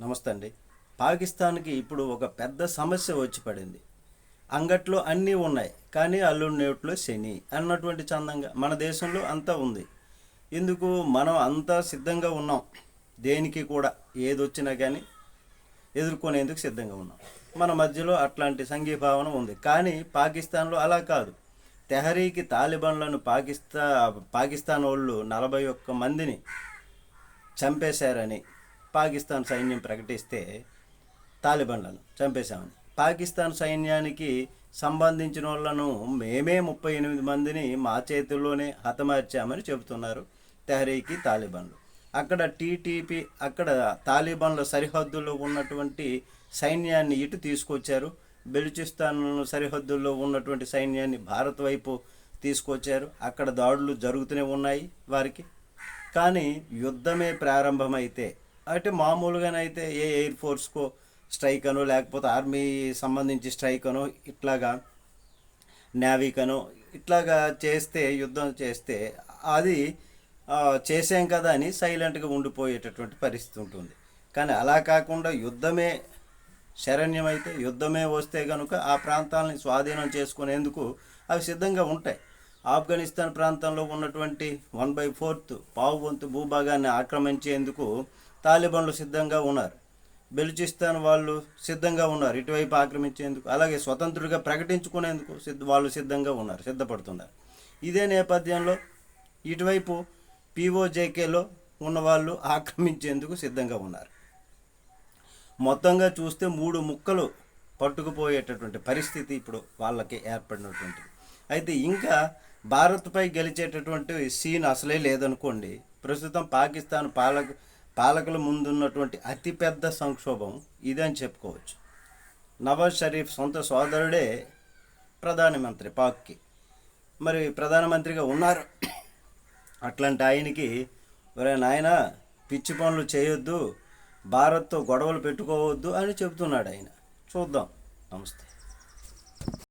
నమస్తే అండి పాకిస్తాన్కి ఇప్పుడు ఒక పెద్ద సమస్య వచ్చి పడింది. అంగట్లో అన్నీ ఉన్నాయి కానీ అల్లుడి నోట్లో శని అన్నటువంటి చందంగా మన దేశంలో అంతా ఉంది. ఎందుకు? మనం అంతా సిద్ధంగా ఉన్నాం. దేనికి కూడా ఏది వచ్చినా కానీ ఎదుర్కొనేందుకు సిద్ధంగా ఉన్నాం. మన మధ్యలో అట్లాంటి సంఘీభావన ఉంది. కానీ పాకిస్తాన్లో అలా కాదు. తెహరీకి తాలిబాన్లను పాకిస్తా పాకిస్తాన్ వాళ్ళు నలభై ఒక్క మందిని చంపేశారని పాకిస్తాన్ సైన్యం ప్రకటిస్తే తాలిబన్లను చంపేశామని. పాకిస్తాన్ సైన్యానికి సంబంధించిన వాళ్ళను మేమే ముప్పై ఎనిమిది మందిని మా చేతుల్లోనే హతమార్చామని చెబుతున్నారు తెహరీకి తాలిబన్లు. అక్కడ టీటీపీ అక్కడ తాలిబన్ల సరిహద్దుల్లో ఉన్నటువంటి సైన్యాన్ని ఇటు తీసుకొచ్చారు. బెలుచిస్తాన్ సరిహద్దుల్లో ఉన్నటువంటి సైన్యాన్ని భారత్ వైపు తీసుకొచ్చారు. అక్కడ దాడులు జరుగుతూనే ఉన్నాయి వారికి. కానీ యుద్ధమే ప్రారంభమైతే అంటే మామూలుగానైతే ఏ ఎయిర్ ఫోర్స్కో స్ట్రైక్ అనో లేకపోతే ఆర్మీ సంబంధించి స్ట్రైక్ అనో ఇట్లాగా నావికనో ఇట్లాగా చేస్తే యుద్ధం చేస్తే అది చేసాం కదా అని సైలెంట్గా ఉండిపోయేటటువంటి పరిస్థితి ఉంటుంది. కానీ అలా కాకుండా యుద్ధమే శరణ్యమైతే యుద్ధమే వస్తే కనుక ఆ ప్రాంతాలని స్వాధీనం చేసుకునేందుకు అవి సిద్ధంగా ఉంటాయి. ఆఫ్ఘనిస్తాన్ ప్రాంతంలో ఉన్నటువంటి వన్ బై ఫోర్త్ పావు వంతు భూభాగాన్ని ఆక్రమించేందుకు తాలిబాన్లు సిద్ధంగా ఉన్నారు. బెలుచిస్తాన్ వాళ్ళు సిద్ధంగా ఉన్నారు ఇటువైపు ఆక్రమించేందుకు అలాగే స్వతంత్రుడిగా ప్రకటించుకునేందుకు సిద్ధ వాళ్ళు సిద్ధంగా ఉన్నారు సిద్ధపడుతున్నారు. ఇదే నేపథ్యంలో ఇటువైపు పీఓజేకేలో ఉన్నవాళ్ళు ఆక్రమించేందుకు సిద్ధంగా ఉన్నారు. మొత్తంగా చూస్తే మూడు ముక్కలు పట్టుకుపోయేటటువంటి పరిస్థితి ఇప్పుడు వాళ్ళకి ఏర్పడినటువంటిది. అయితే ఇంకా భారత్పై గెలిచేటటువంటి సీన్ అసలే లేదనుకోండి. ప్రస్తుతం పాకిస్తాన్ పాలక పాలకుల ముందున్నటువంటి అతిపెద్ద సంక్షోభం ఇదని చెప్పుకోవచ్చు. నవాజ్ షరీఫ్ సొంత సోదరుడే ప్రధానమంత్రి పాక్కి. మరి ప్రధానమంత్రిగా ఉన్నారు. అట్లాంటి ఆయనకి ఒరే నాయన పిచ్చి పనులు చేయొద్దు భారత్తో గొడవలు పెట్టుకోవద్దు అని చెబుతున్నాడు ఆయన. చూద్దాం. నమస్తే.